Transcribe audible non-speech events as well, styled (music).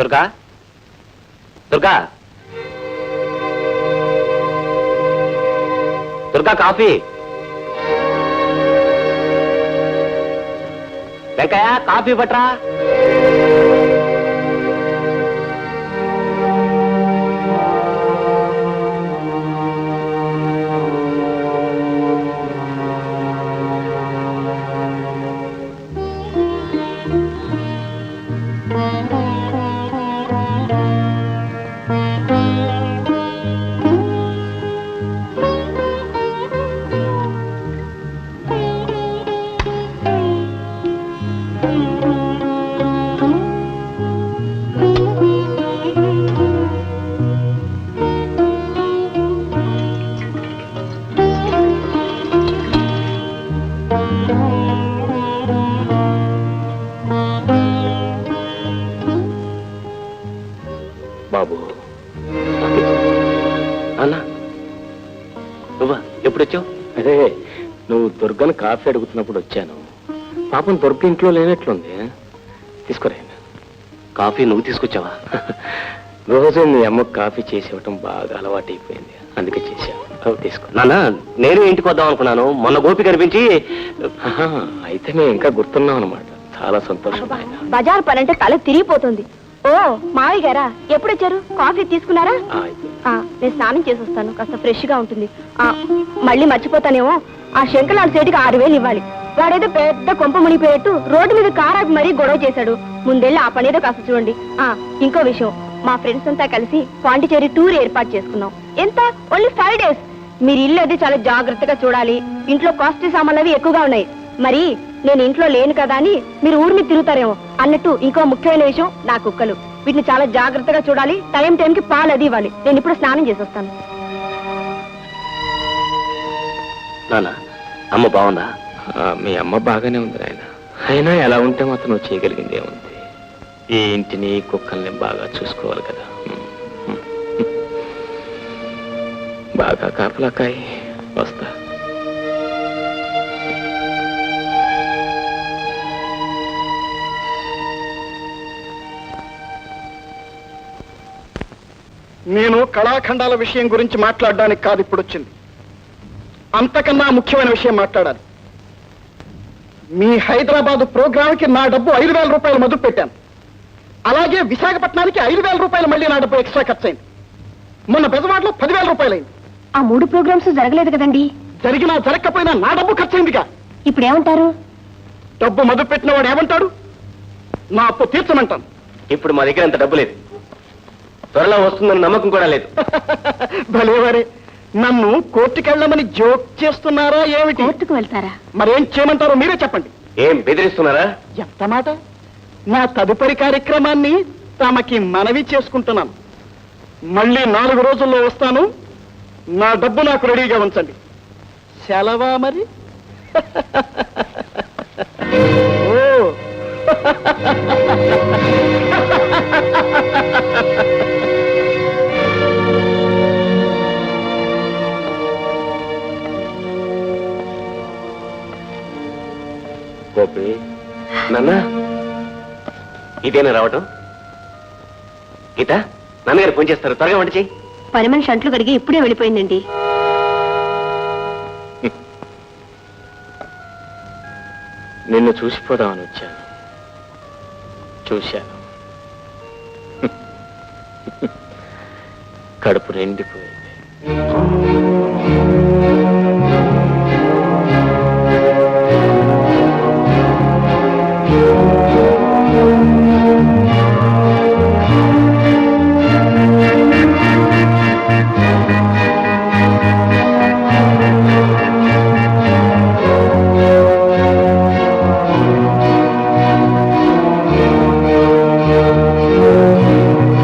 Durga? Durga? Durga coffee? Venkaiah coffee పట్రా బాబు. అన్న నువ్వా? ఎప్పుడు వచ్చావు అదే నువ్వు దుర్గను కాఫీ అడుగుతున్నప్పుడు వచ్చాను. పాపం దుర్గ ఇంట్లో లేనట్లుంది. తీసుకురా కాఫీ నువ్వు తీసుకొచ్చావా? (laughs) రోజు మీ అమ్మకు కాఫీ చేసి ఇవ్వటం బాగా అలవాటైపోయింది. అందుకే చేశాను తీసుకో. నాన్న నేను ఇంటికి వద్దాం అనుకున్నాను. మొన్న గోపి కనిపించి అయితే మేము ఇంకా గుర్తున్నాం అనమాట చాలా సంతోషం. బజార్ పని అంటే తల తిరిగిపోతుంది. ఓ మావయ్య గారా ఎప్పుడు వచ్చారు కాఫీ తీసుకున్నారా? నేను స్నానం చేసి వస్తాను కాస్త ఫ్రెష్గా ఉంటుంది. ఆ, మళ్ళీ మర్చిపోతానేమో. ఆ శంకలాల సేటికి ఆరు వేలు ఇవ్వాలి. వాడేదో పెద్ద కొంప మునిగిపోయేట్టు రోడ్డు మీద కారాకు మరీ గొడవ చేశాడు. ముందెళ్ళి ఆ పనేదో కాస్త చూడండి. ఆ ఇంకో విషయం. మా ఫ్రెండ్స్ అంతా కలిసి పాండిచేరి టూర్ ఏర్పాటు చేసుకున్నాం. ఎంత? ఓన్లీ ఫైవ్ డేస్ మీరు ఇల్లు అది చాలా జాగ్రత్తగా చూడాలి. ఇంట్లో కాస్ట్లీ సామాన్లు అవి ఎక్కువగా ఉన్నాయి. మరి నేను ఇంట్లో లేను కదా అని మీరు ఊరి మీద తిరుగుతారేమో. అన్నట్టు ఇంకో ముఖ్యమైన విషయం నా కుక్కలు. వీటిని చాలా జాగ్రత్తగా చూడాలి. టైం టైంకి పాలు అది ఇవ్వాలి. నేను ఇప్పుడు స్నానం చేసి వస్తాను నాన్న అమ్మ బాగుందా? ఆ, మీ అమ్మ బాగానే ఉంది నాయన. అయినా ఎలా ఉంటే మాత్రం చేయగలిగింది ఏముంది? ఈ ఇంటిని కుక్కల్ని బాగా చూసుకోవాలి కదా. (laughs) బాగా కాపలాకాయ వస్తా. నేను కళాఖండాల విషయం గురించి మాట్లాడడానికి కాదు ఇప్పుడు వచ్చింది. అంతకన్నా ముఖ్యమైన విషయం మాట్లాడాలి. మీ హైదరాబాద్ ప్రోగ్రామ్కి నా డబ్బు ఐదు వేల రూపాయలు మొదలు పెట్టాను. అలాగే విశాఖపట్నానికి ఐదు వేల రూపాయలు మళ్ళీ నా డబ్బు ఎక్స్ట్రా ఖర్చు అయింది. మొన్న బెజవాడలో పదివేల రూపాయలు అయింది. ఆ మూడు ప్రోగ్రామ్స్ జరగలేదు కదండి. జరిగినా జరగకపోయినా నా డబ్బు ఖర్చు అయిందిగా ఇప్పుడు ఏమంటారు డబ్బు మొదలు పెట్టిన వాడు ఏమంటాడు? నా అప్పు తీర్చమంటాను. ఇప్పుడు మా దగ్గర అంత డబ్బు లేదు. త్వరలో వస్తుందని నమ్మకం కూడా లేదు. (laughs) భలేవారే నన్ను కోర్టుకెళ్ళమని జోక్ చేస్తున్నారా ఏమిటి? కోర్టుకు వెళ్తారా? మరేం చేయమంటారో మీరే చెప్పండి. ఏం బెదిరిస్తున్నారా? ఎంత మాట? నా తదుపరి కార్యక్రమాన్ని తమకి మనవి చేసుకుంటున్నాను. మళ్ళీ నాలుగు రోజుల్లో వస్తాను. నా డబ్బు నాకు రెడీగా ఉంచండి. సెలవా మరి? ఓ. గోపి నాన్న. ఇదేనా రావటం? గీత నాన్నగారు ఫోన్ చేస్తారు. త్వరగా వంట చెయ్యి పని మనిషి అంట్లు కడిగి ఇప్పుడే వెళ్ళిపోయిందండి. (laughs) నిన్ను చూసిపోదామని వచ్చాను. చూశాను. (laughs) కడుపు నిండిపోయింది.